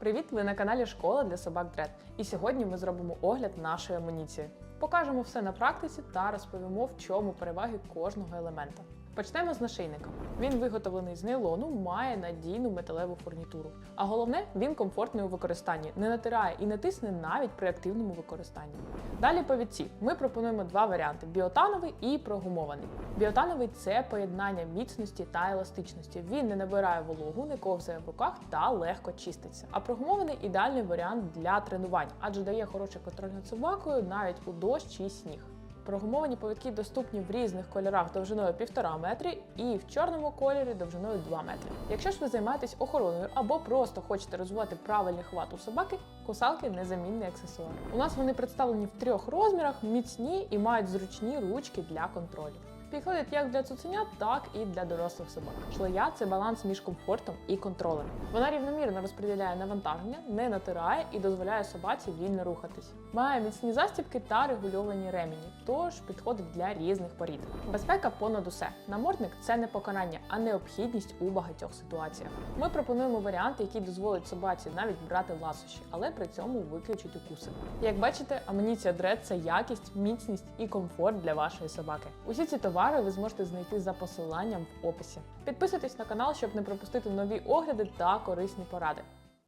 Привіт! Ви на каналі Школа для собак Дред. І сьогодні ми зробимо огляд нашої амуніції. Покажемо все на практиці та розповімо, в чому переваги кожного елемента. Почнемо з нашийника. Він виготовлений з нейлону, має надійну металеву фурнітуру. А головне, він комфортний у використанні, не натирає і не тисне навіть при активному використанні. Далі повідці. Ми пропонуємо два варіанти: біотановий і прогумований. Біотановий це поєднання міцності та еластичності. Він не набирає вологу, не ковзає в руках та легко чиститься. А прогумований ідеальний варіант для тренувань, адже дає хороший контроль над собакою навіть у дощ чи сніг. Прогумовані повідки доступні в різних кольорах довжиною 1,5 метри і в чорному кольорі довжиною 2 метри. Якщо ж ви займаєтесь охороною або просто хочете розвивати правильний хват у собаки, кусалки незамінний аксесуар. У нас вони представлені в трьох розмірах, міцні і мають зручні ручки для контролю. Підходять як для цуценят, так і для дорослих собак. Шлея це баланс між комфортом і контролем. Вона рівномірно розподіляє навантаження, не натирає і дозволяє собаці вільно рухатись. Має міцні застібки та регульовані ремені, тож підходить для різних порід. Безпека понад усе. Намордник це не покарання, а необхідність у багатьох ситуаціях. Ми пропонуємо варіанти, які дозволять собаці навіть брати ласощі, але при цьому виключать укуси. Як бачите, амуніція Дред це якість, міцність і комфорт для вашої собаки. Усі ці товари ви зможете знайти за посиланням в описі. Підписуйтесь на канал, щоб не пропустити нові огляди та корисні поради.